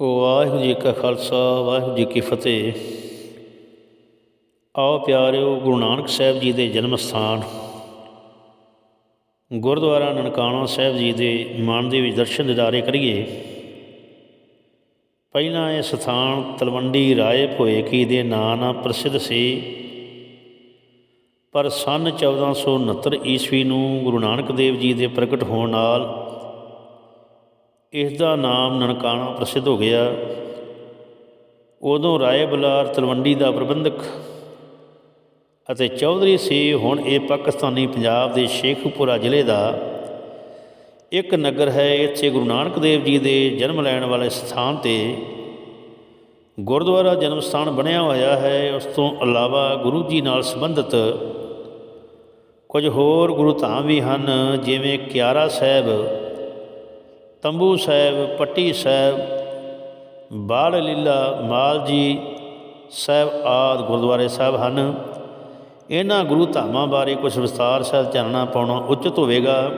ਵਾਹਿਗੁਰੂ ਜੀ ਕਾ ਖਾਲਸਾ, ਵਾਹਿਗੁਰੂ ਜੀ ਕੀ ਫਤਿਹ। ਆਓ ਪਿਆਰਿਓ, ਗੁਰੂ ਨਾਨਕ ਸਾਹਿਬ ਜੀ ਦੇ ਜਨਮ ਸਥਾਨ, ਗੁਰਦੁਆਰਾ ਨਨਕਾਣਾ ਸਾਹਿਬ ਜੀ ਦੇ ਮਾਨ ਦੇ ਵਿੱਚ ਦਰਸ਼ਨ ਦਿਦਾਰੇ ਕਰੀਏ। ਪਹਿਲਾਂ ਇਹ ਸਥਾਨ ਤਲਵੰਡੀ ਰਾਏ ਭੋਏ ਕੀ ਦੇ ਨਾਂ ਨਾਲ ਪ੍ਰਸਿੱਧ ਸੀ, ਪਰ ਸਨ 1469 ਈਸਵੀ ਨੂੰ ਗੁਰੂ ਨਾਨਕ ਦੇਵ ਜੀ ਦੇ ਪ੍ਰਗਟ ਹੋਣ ਨਾਲ ਇਸ ਦਾ ਨਾਮ ਨਨਕਾਣਾ ਪ੍ਰਸਿੱਧ ਹੋ ਗਿਆ। ਉਦੋਂ ਰਾਏ ਬੁਲਾਰ ਤਲਵੰਡੀ ਦਾ ਪ੍ਰਬੰਧਕ ਅਤੇ ਚੌਧਰੀ ਸੀ। ਹੁਣ ਇਹ ਪਾਕਿਸਤਾਨੀ ਪੰਜਾਬ ਦੇ ਸ਼ੇਖੂਪੁਰਾ ਜ਼ਿਲ੍ਹੇ ਦਾ ਇੱਕ ਨਗਰ ਹੈ। ਇੱਥੇ ਗੁਰੂ ਨਾਨਕ ਦੇਵ ਜੀ ਦੇ ਜਨਮ ਲੈਣ ਵਾਲੇ ਸਥਾਨ ਤੇ ਗੁਰਦੁਆਰਾ ਜਨਮ ਸਥਾਨ ਬਣਿਆ ਹੋਇਆ ਹੈ। ਉਸ ਤੋਂ ਇਲਾਵਾ ਗੁਰੂ ਜੀ ਨਾਲ ਸੰਬੰਧਿਤ ਕੁਝ ਹੋਰ ਗੁਰੂ ਧਾਮ ਵੀ ਹਨ, ਜਿਵੇਂ ਕਿਆਰਾ ਸਾਹਿਬ ਤੰਬੂ ਸਾਹਿਬ, ਪੱਟੀ ਸਾਹਿਬ, ਬਾਲ ਲੀਲਾ, ਮਾਲ ਜੀ ਸਾਹਿਬ ਆਦ ਗੁਰਦੁਆਰੇ ਸਾਹਿਬ ਹਨ। ਇਹਨਾਂ ਗੁਰੂ ਧਾਮਾਂ ਬਾਰੇ ਕੁਝ ਵਿਸਤਾਰ ਸਹਿਤ ਚਾਨਣਾ ਪਾਉਣਾ ਉਚਿਤ ਹੋਵੇਗਾ।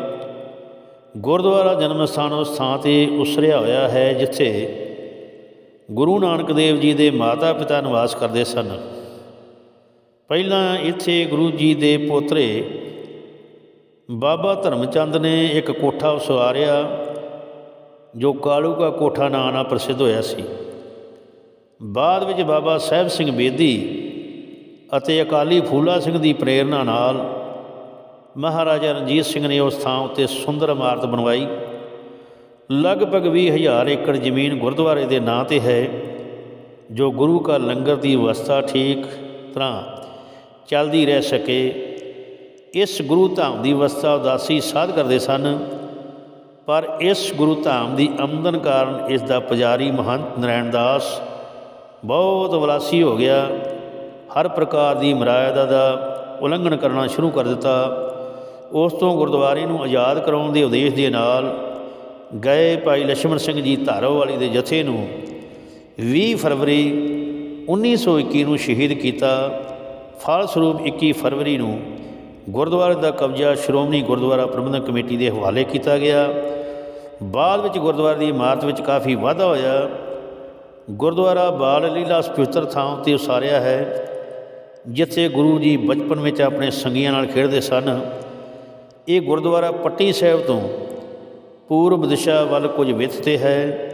ਗੁਰਦੁਆਰਾ ਜਨਮ ਸਥਾਨ ਉਸ ਥਾਂ ਤੇ ਉਸਰਿਆ ਹੋਇਆ ਹੈ ਜਿੱਥੇ ਗੁਰੂ ਨਾਨਕ ਦੇਵ ਜੀ ਦੇ ਮਾਤਾ ਪਿਤਾ ਨਿਵਾਸ ਕਰਦੇ ਸਨ। ਪਹਿਲਾਂ ਇੱਥੇ ਗੁਰੂ ਜੀ ਦੇ ਪੋਤਰੇ ਬਾਬਾ ਧਰਮਚੰਦ ਨੇ ਇੱਕ ਕੋਠਾ ਉਸਾਰਿਆ। ਜੋ ਕਾਲੂ ਕਾ ਕੋਠਾ ਨਾਂ ਨਾਲ ਪ੍ਰਸਿੱਧ ਹੋਇਆ ਸੀ। ਬਾਅਦ ਵਿੱਚ ਬਾਬਾ ਸਾਹਿਬ ਸਿੰਘ ਬੇਦੀ ਅਤੇ ਅਕਾਲੀ ਫੂਲਾ ਸਿੰਘ ਦੀ ਪ੍ਰੇਰਣਾ ਨਾਲ ਮਹਾਰਾਜਾ ਰਣਜੀਤ ਸਿੰਘ ਨੇ ਉਸ ਥਾਂ ਉੱਤੇ ਸੁੰਦਰ ਇਮਾਰਤ ਬਣਵਾਈ। ਲਗਭਗ 20000 ਏਕੜ ਜ਼ਮੀਨ ਗੁਰਦੁਆਰੇ ਦੇ ਨਾਂ ਤੇ ਹੈ, ਜੋ ਗੁਰੂ ਕਾ ਲੰਗਰ ਦੀ ਵਿਵਸਥਾ ਠੀਕ ਤਰ੍ਹਾਂ ਚੱਲਦੀ ਰਹਿ ਸਕੇ। ਇਸ ਗੁਰੂ ਧਾਮ ਦੀ ਵਿਵਸਥਾ ਉਦਾਸੀ ਸਾਧ ਕਰਦੇ ਸਨ। ਪਰ ਇਸ ਗੁਰੂ ਧਾਮ ਦੀ ਆਮਦਨ ਕਾਰਨ ਇਸ ਦਾ ਪੁਜਾਰੀ ਮਹੰਤ ਨਰੈਣ ਦਾਸ ਬਹੁਤ ਵਲਾਸੀ ਹੋ ਗਿਆ। ਹਰ ਪ੍ਰਕਾਰ ਦੀ ਮਰਿਆਦਾ ਦਾ ਉਲੰਘਣ ਕਰਨਾ ਸ਼ੁਰੂ ਕਰ ਦਿੱਤਾ। ਉਸ ਤੋਂ ਗੁਰਦੁਆਰੇ ਨੂੰ ਆਜ਼ਾਦ ਕਰਾਉਣ ਦੇ ਉਦੇਸ਼ ਦੇ ਨਾਲ ਗਏ ਭਾਈ ਲక్ష్మణ ਸਿੰਘ ਜੀ ਧਾਰੋ ਵਾਲੀ ਦੇ ਜਥੇ ਨੂੰ 20 ਫਰਵਰੀ 1921 ਨੂੰ ਸ਼ਹੀਦ ਕੀਤਾ। ਫਲ ਸਰੂਪ 21 ਫਰਵਰੀ ਨੂੰ ਗੁਰਦੁਆਰੇ ਦਾ ਕਬਜ਼ਾ ਸ਼੍ਰੋਮਣੀ ਗੁਰਦੁਆਰਾ ਪ੍ਰਬੰਧਕ ਕਮੇਟੀ ਦੇ ਹਵਾਲੇ ਕੀਤਾ ਗਿਆ। ਬਾਅਦ ਵਿੱਚ ਗੁਰਦੁਆਰੇ ਦੀ ਇਮਾਰਤ ਵਿੱਚ ਕਾਫੀ ਵਾਧਾ ਹੋਇਆ। ਗੁਰਦੁਆਰਾ ਬਾਲ ਲੀਲਾ ਪਵਿੱਤਰ ਥਾਂ ਉੱਤੇ ਉਸਾਰਿਆ ਹੈ, ਜਿੱਥੇ ਗੁਰੂ ਜੀ ਬਚਪਨ ਵਿੱਚ ਆਪਣੇ ਸੰਗੀਆਂ ਨਾਲ ਖੇਡਦੇ ਸਨ। ਇਹ ਗੁਰਦੁਆਰਾ ਪੱਟੀ ਸਾਹਿਬ ਤੋਂ ਪੂਰਬ ਦਿਸ਼ਾ ਵੱਲ ਕੁਝ ਵਿੱਥ ਤੇ ਹੈ।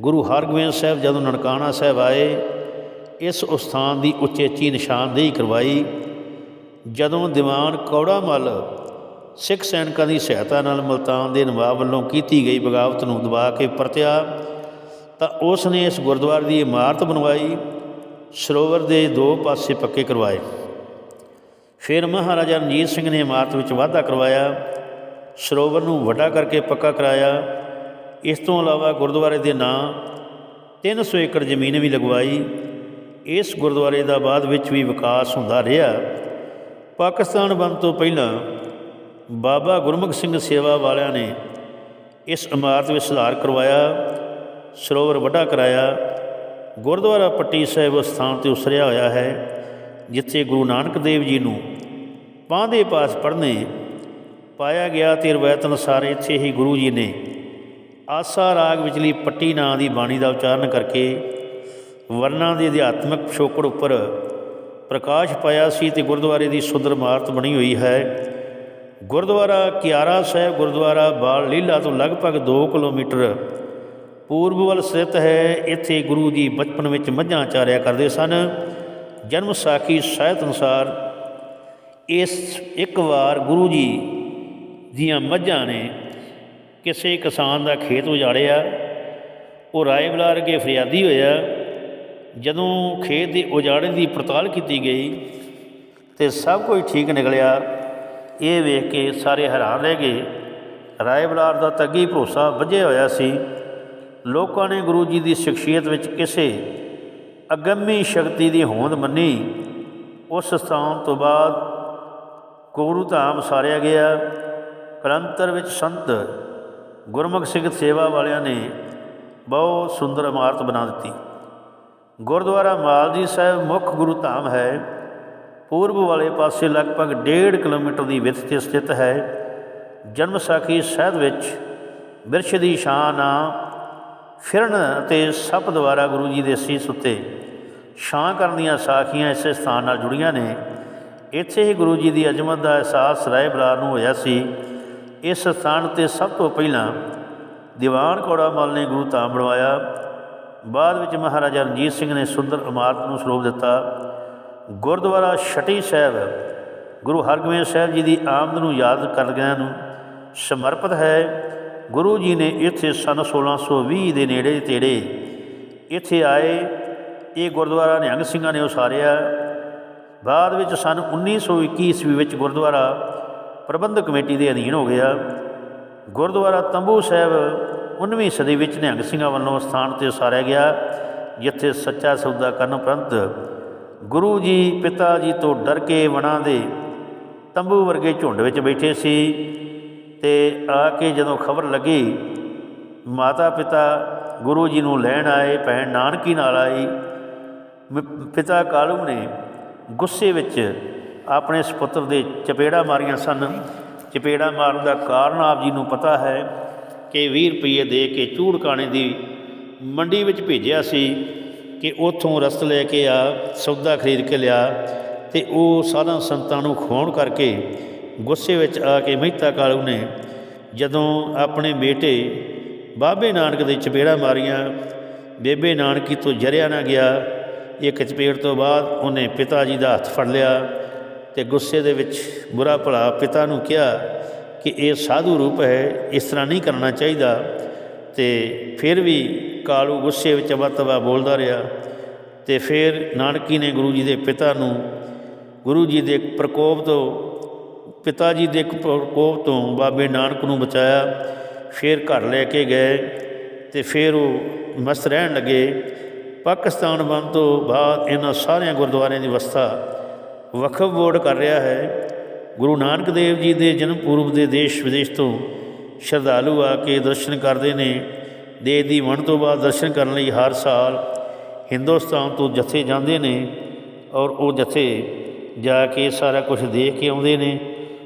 ਗੁਰੂ ਹਰਗੋਬਿੰਦ ਸਾਹਿਬ ਜਦੋਂ ਨਨਕਾਣਾ ਸਾਹਿਬ ਆਏ, ਇਸ ਉਸਥਾਨ ਦੀ ਉਚੇਚੀ ਨਿਸ਼ਾਨਦੇਹੀ ਕਰਵਾਈ, ਜਦੋਂ ਦੀਵਾਨ ਕੌੜਾ ਮੱਲ ਸਿੱਖ ਸੈਨਿਕਾਂ ਦੀ ਸਹਾਇਤਾ ਨਾਲ ਮਲਤਾਨ ਦੇ ਨਵਾਬ ਵੱਲੋਂ ਕੀਤੀ ਗਈ ਬਗਾਵਤ ਨੂੰ ਦਬਾ ਕੇ ਪਰਤਿਆ, ਤਾਂ ਉਸ ਨੇ ਇਸ ਗੁਰਦੁਆਰੇ ਦੀ ਇਮਾਰਤ ਬਣਵਾਈ, ਸਰੋਵਰ ਦੇ ਦੋ ਪਾਸੇ ਪੱਕੇ ਕਰਵਾਏ। ਫਿਰ ਮਹਾਰਾਜਾ ਰਣਜੀਤ ਸਿੰਘ ਨੇ ਇਮਾਰਤ ਵਿੱਚ ਵਾਧਾ ਕਰਵਾਇਆ, ਸਰੋਵਰ ਨੂੰ ਵੱਡਾ ਕਰਕੇ ਪੱਕਾ ਕਰਾਇਆ। ਇਸ ਤੋਂ ਇਲਾਵਾ ਗੁਰਦੁਆਰੇ ਦੇ ਨਾਂ 300 ਏਕੜ ਜ਼ਮੀਨ ਵੀ ਲਗਵਾਈ। ਇਸ ਗੁਰਦੁਆਰੇ ਦਾ ਬਾਅਦ ਵਿੱਚ ਵੀ ਵਿਕਾਸ ਹੁੰਦਾ ਰਿਹਾ। ਪਾਕਿਸਤਾਨ ਬੰਦ ਤੋਂ ਪਹਿਲਾਂ ਬਾਬਾ ਗੁਰਮੁਖ ਸਿੰਘ ਸੇਵਾ ਵਾਲਿਆਂ ਨੇ ਇਸ ਇਮਾਰਤ ਵਿੱਚ ਸੁਧਾਰ ਕਰਵਾਇਆ, ਸਰੋਵਰ ਵੱਡਾ ਕਰਾਇਆ। ਗੁਰਦੁਆਰਾ ਪੱਟੀ ਸਾਹਿਬ ਸਥਾਨ ਤੇ ਉਸਰਿਆ ਹੋਇਆ ਹੈ, ਜਿੱਥੇ ਗੁਰੂ ਨਾਨਕ ਦੇਵ ਜੀ ਨੂੰ ਪਾਂਦੇ ਪਾਸ ਪੜ੍ਹਨੇ ਪਾਇਆ ਗਿਆ ਤੇ ਰਵਾਇਤ ਅਨੁਸਾਰ ਇੱਥੇ ਹੀ ਗੁਰੂ ਜੀ ਨੇ ਆਸਾ ਰਾਗ ਵਿਚਲੀ ਪੱਟੀ ਨਾਂ ਦੀ ਬਾਣੀ ਦਾ ਉਚਾਰਨ ਕਰਕੇ ਵਰਨਾਂ ਦੇ ਅਧਿਆਤਮਿਕ ਪਿਛੋਕੜ ਉੱਪਰ ਪ੍ਰਕਾਸ਼ ਪਾਇਆ ਸੀ ਤੇ ਗੁਰਦੁਆਰੇ ਦੀ ਸੁੰਦਰ ਇਮਾਰਤ ਬਣੀ ਹੋਈ ਹੈ। ਗੁਰਦੁਆਰਾ ਕਿਆਰਾ ਸਾਹਿਬ ਗੁਰਦੁਆਰਾ ਬਾਲ ਲੀਲਾ ਤੋਂ ਲਗਭਗ 2 ਕਿਲੋਮੀਟਰ ਪੂਰਬ ਵੱਲ ਸਥਿਤ ਹੈ। ਇੱਥੇ ਗੁਰੂ ਜੀ ਬਚਪਨ ਵਿੱਚ ਮੱਝਾਂ ਚਾਰਿਆ ਕਰਦੇ ਸਨ। ਜਨਮ ਸਾਖੀ ਸਾਹਿਤ ਅਨੁਸਾਰ ਇਸ ਇੱਕ ਵਾਰ ਗੁਰੂ ਜੀ ਦੀਆਂ ਮੱਝਾਂ ਨੇ ਕਿਸੇ ਕਿਸਾਨ ਦਾ ਖੇਤ ਉਜਾੜਿਆ। ਉਹ ਰਾਏ ਬਲਾਰ ਕੇ ਫਰਿਆਦੀ ਹੋਇਆ। ਜਦੋਂ ਖੇਤ ਦੇ ਉਜਾੜਨ ਦੀ ਪੜਤਾਲ ਕੀਤੀ ਗਈ ਤੇ ਸਭ ਕੁਝ ਠੀਕ ਨਿਕਲਿਆ। ਇਹ ਵੇਖ ਕੇ ਸਾਰੇ ਹੈਰਾਨ ਰਹਿ ਗਏ। ਰਾਏ ਬਲਾਰ ਦਾ ਤੱਗੀ ਭਰੋਸਾ ਵੱਜਿਆ ਹੋਇਆ ਸੀ। ਲੋਕਾਂ ਨੇ ਗੁਰੂ ਜੀ ਦੀ ਸ਼ਖਸੀਅਤ ਵਿੱਚ ਕਿਸੇ ਅਗੰਮੀ ਸ਼ਕਤੀ ਦੀ ਹੋਂਦ ਮੰਨੀ। ਉਸ ਸਥਾਨ ਤੋਂ ਬਾਅਦ ਗੁਰੂ ਧਾਮ ਸਾਰਿਆ ਗਿਆ। ਕਲੰਤਰ ਵਿੱਚ ਸੰਤ ਗੁਰਮੁਖ ਸਿੰਘ ਸੇਵਾ ਵਾਲਿਆਂ ਨੇ ਬਹੁਤ ਸੁੰਦਰ ਇਮਾਰਤ ਬਣਾ ਦਿੱਤੀ। ਗੁਰਦੁਆਰਾ ਮਾਲਜੀ ਸਾਹਿਬ ਮੁੱਖ ਗੁਰੂ ਧਾਮ ਹੈ। ਪੂਰਬ ਵਾਲੇ ਪਾਸੇ ਲਗਭਗ 1.5 ਕਿਲੋਮੀਟਰ ਦੀ ਵਿੱਥ ਤੇ ਸਥਿਤ ਹੈ। ਜਨਮ ਸਾਖੀ ਸਾਹਿਬ ਵਿੱਚ ਬਿਰਸ਼ ਦੀ ਸ਼ਾਨ ਆ ਫਿਰਨ ਅਤੇ ਸੱਪ ਦੁਆਰਾ ਗੁਰੂ ਜੀ ਦੇ ਸੀਸ ਉੱਤੇ ਛਾਂ ਕਰਨ ਦੀਆਂ ਸਾਖੀਆਂ ਇਸੇ ਸਥਾਨ ਨਾਲ ਜੁੜੀਆਂ ਨੇ। ਇੱਥੇ ਹੀ ਗੁਰੂ ਜੀ ਦੀ ਅਜ਼ਮਤ ਦਾ ਅਹਿਸਾਸ ਰਾਏ ਬਲਾਰ ਨੂੰ ਹੋਇਆ ਸੀ। ਇਸ ਸਥਾਨ ਤੇ ਸਭ ਤੋਂ ਪਹਿਲਾਂ ਦੀਵਾਨ ਕੌੜਾ ਮਲ ਨੇ ਗੁਰੂ ਧਾਮ ਬਣਵਾਇਆ। ਬਾਅਦ ਵਿੱਚ ਮਹਾਰਾਜਾ ਰਣਜੀਤ ਸਿੰਘ ਨੇ ਸੁੰਦਰ ਇਮਾਰਤ ਨੂੰ ਸਰੂਪ ਦਿੱਤਾ। ਗੁਰਦੁਆਰਾ ਛਟੀ ਸਾਹਿਬ, ਗੁਰੂ ਹਰਗੋਬਿੰਦ ਸਾਹਿਬ ਜੀ ਦੀ ਆਮਦ ਨੂੰ ਯਾਦ ਕਰਦਿਆਂ ਨੂੰ ਸਮਰਪਿਤ ਹੈ, ਗੁਰੂ ਜੀ ਨੇ ਇੱਥੇ ਸਨ 1620 ਦੇ ਨੇੜੇ ਤੇੜੇ ਇੱਥੇ ਆਏ, ਇਹ ਗੁਰਦੁਆਰਾ ਨਿਹੰਗ ਸਿੰਘਾਂ ਨੇ ਉਸਾਰਿਆ। ਬਾਅਦ ਵਿੱਚ ਸਨ 1921 ਈਸਵੀ ਵਿੱਚ ਗੁਰਦੁਆਰਾ ਪ੍ਰਬੰਧਕ ਕਮੇਟੀ ਦੇ ਅਧੀਨ ਹੋ ਗਿਆ। ਗੁਰਦੁਆਰਾ ਤੰਬੂ ਸਾਹਿਬ 19ਵੀਂ ਸਦੀ ਵਿੱਚ ਨਿਹੰਗ ਸਿੰਘਾਂ ਵੱਲੋਂ ਸਥਾਨ ਤੇ ਉਸਾਰਿਆ ਗਿਆ, ਜਿੱਥੇ ਸੱਚਾ ਸੌਦਾ ਕਰਨ ਉਪਰੰਤ ਗੁਰੂ ਜੀ ਪਿਤਾ ਜੀ ਤੋਂ ਡਰ ਕੇ ਵਣਾਂ ਦੇ ਤੰਬੂ ਵਰਗੇ ਝੁੰਡ ਵਿੱਚ ਬੈਠੇ ਸੀ ਤੇ ਆ ਕੇ ਜਦੋਂ ਖਬਰ ਲੱਗੀ, ਮਾਤਾ ਪਿਤਾ ਗੁਰੂ ਜੀ ਨੂੰ ਲੈਣ ਆਏ, ਭੈਣ ਨਾਨਕੀ ਨਾਲ ਆਈ ਪਿਤਾ ਕਾਲੂ ਨੇ ਗੁੱਸੇ ਵਿੱਚ ਆਪਣੇ ਸੁਪੁੱਤਰ ਦੇ ਚਪੇੜਾ ਮਾਰੀਆਂ ਸਨ। ਚਪੇੜਾ ਮਾਰਨ ਦਾ ਕਾਰਨ ਆਪ ਜੀ ਨੂੰ ਪਤਾ ਹੈ ਕਿ 20 ਰੁਪਏ ਦੇ ਕੇ ਚੂੜਕਾਣੇ ਦੀ ਮੰਡੀ ਵਿੱਚ ਭੇਜਿਆ ਸੀ। ਕਿ ਉਥੋਂ ਰਸਤ ਲੈ ਕੇ ਆ, ਸੌਦਾ ਖਰੀਦ ਕੇ ਲਿਆ ਤੇ ਉਹ ਸਾਧਾਂ ਸੰਤਾਂ ਨੂੰ ਖਵਾਉਣ ਕਰਕੇ ਗੁੱਸੇ ਵਿੱਚ ਆ ਕੇ ਮਹਿਤਾ ਕਾਲੂ ਨੇ ਜਦੋਂ ਆਪਣੇ ਬੇਟੇ ਬਾਬੇ ਨਾਨਕ ਦੇ ਚਪੇੜਾ ਮਾਰੀਆਂ, ਬੇਬੇ ਨਾਨਕੀ ਤੋਂ ਜਰਿਆ ਨਾ ਗਿਆ, ਇੱਕ ਚਪੇੜ ਤੋਂ ਬਾਅਦ ਉਹਨੇ ਪਿਤਾ ਜੀ ਦਾ ਹੱਥ ਫੜ ਲਿਆ ਤੇ ਗੁੱਸੇ ਦੇ ਵਿੱਚ ਬੁਰਾ ਭਲਾ ਪਿਤਾ ਨੂੰ ਕਿਹਾ ਕਿ ਇਹ ਸਾਧੂ ਰੂਪ ਹੈ, ਇਸ ਤਰ੍ਹਾਂ ਨਹੀਂ ਕਰਨਾ ਚਾਹੀਦਾ ਤੇ ਫਿਰ ਵੀ ਕਾਲੂ ਗੁੱਸੇ ਵਿੱਚ ਅਬਤਵਾ ਬੋਲਦਾ ਰਿਹਾ ਤੇ ਫਿਰ ਨਾਨਕੀ ਨੇ ਗੁਰੂ ਜੀ ਦੇ ਪਿਤਾ ਨੂੰ, ਗੁਰੂ ਜੀ ਦੇ ਪ੍ਰਕੋਪ ਤੋਂ, ਪਿਤਾ ਜੀ ਦੇ ਇੱਕ ਪ੍ਰਕੋਪ ਤੋਂ ਬਾਬੇ ਨਾਨਕ ਨੂੰ ਬਚਾਇਆ, ਫਿਰ ਘਰ ਲੈ ਕੇ ਗਏ ਤੇ ਫਿਰ ਉਹ ਮਸਤ ਰਹਿਣ ਲੱਗੇ। ਪਾਕਿਸਤਾਨ ਬੰਦ ਤੋਂ ਬਾਅਦ ਇਹਨਾਂ ਸਾਰਿਆਂ ਗੁਰਦੁਆਰਿਆਂ ਦੀ ਵਿਵਸਥਾ ਵਕਫ ਬੋਰਡ ਕਰ ਰਿਹਾ ਹੈ। ਗੁਰੂ ਨਾਨਕ ਦੇਵ ਜੀ ਦੇ ਜਨਮ ਪੂਰਬ ਦੇ ਦੇਸ਼ ਵਿਦੇਸ਼ ਤੋਂ ਸ਼ਰਧਾਲੂ ਆ ਕੇ ਦਰਸ਼ਨ ਕਰਦੇ ਨੇ। ਦੇ ਦੀ ਵੰਡ ਤੋਂ ਬਾਅਦ ਦਰਸ਼ਨ ਕਰਨ ਲਈ ਹਰ ਸਾਲ ਹਿੰਦੁਸਤਾਨ ਤੋਂ ਜਥੇ ਜਾਂਦੇ ਨੇ ਔਰ ਉਹ ਜਥੇ ਜਾ ਕੇ ਸਾਰਾ ਕੁਝ ਦੇਖ ਕੇ ਆਉਂਦੇ ਨੇ।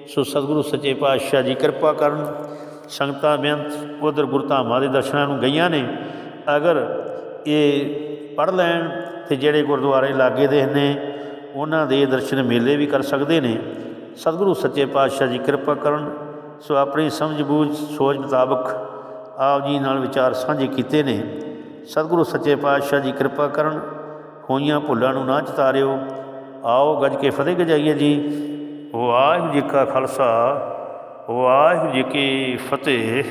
ਸੋ ਸਤਿਗੁਰੂ ਸੱਚੇ ਪਾਤਸ਼ਾਹ ਜੀ ਕਿਰਪਾ ਕਰਨ, ਸੰਗਤਾਂ ਬੇਅੰਤ ਉਧਰ ਗੁਰਧਾਮਾਂ ਦੇ ਦਰਸ਼ਨਾਂ ਨੂੰ ਗਈਆਂ ਨੇ। ਅਗਰ ਇਹ ਪੜ ਲੈਣ ਤੇ ਜਿਹੜੇ ਗੁਰਦੁਆਰੇ ਲਾਗੇ ਦੇ ਨੇ, ਉਹਨਾਂ ਦੇ ਦਰਸ਼ਨ ਮੇਲੇ ਵੀ ਕਰ ਸਕਦੇ ਨੇ। ਸਤਿਗੁਰੂ ਸੱਚੇ ਪਾਤਸ਼ਾਹ ਜੀ ਕਿਰਪਾ ਕਰਨ, ਸੋ ਆਪਣੀ ਸਮਝ ਬੂਝ ਸੋਚ ਮੁਤਾਬਕ ਆਪ ਜੀ ਨਾਲ ਵਿਚਾਰ ਸਾਂਝੇ ਕੀਤੇ ਨੇ। ਸਤਿਗੁਰੂ ਸੱਚੇ ਪਾਤਸ਼ਾਹ ਜੀ ਕਿਰਪਾ ਕਰਨ, ਹੋਈਆਂ ਭੁੱਲਾਂ ਨੂੰ ਨਾ ਚਤਾਰਿਓ। ਆਓ ਗੱਜ ਕੇ ਫਤਿਹ ਗਜਾਈਏ ਜੀ। ਵਾਹਿਗੁਰੂ ਜੀ ਕਾ ਖਾਲਸਾ, ਵਾਹਿਗੁਰੂ ਜੀ ਕੀ ਫਤਿਹ।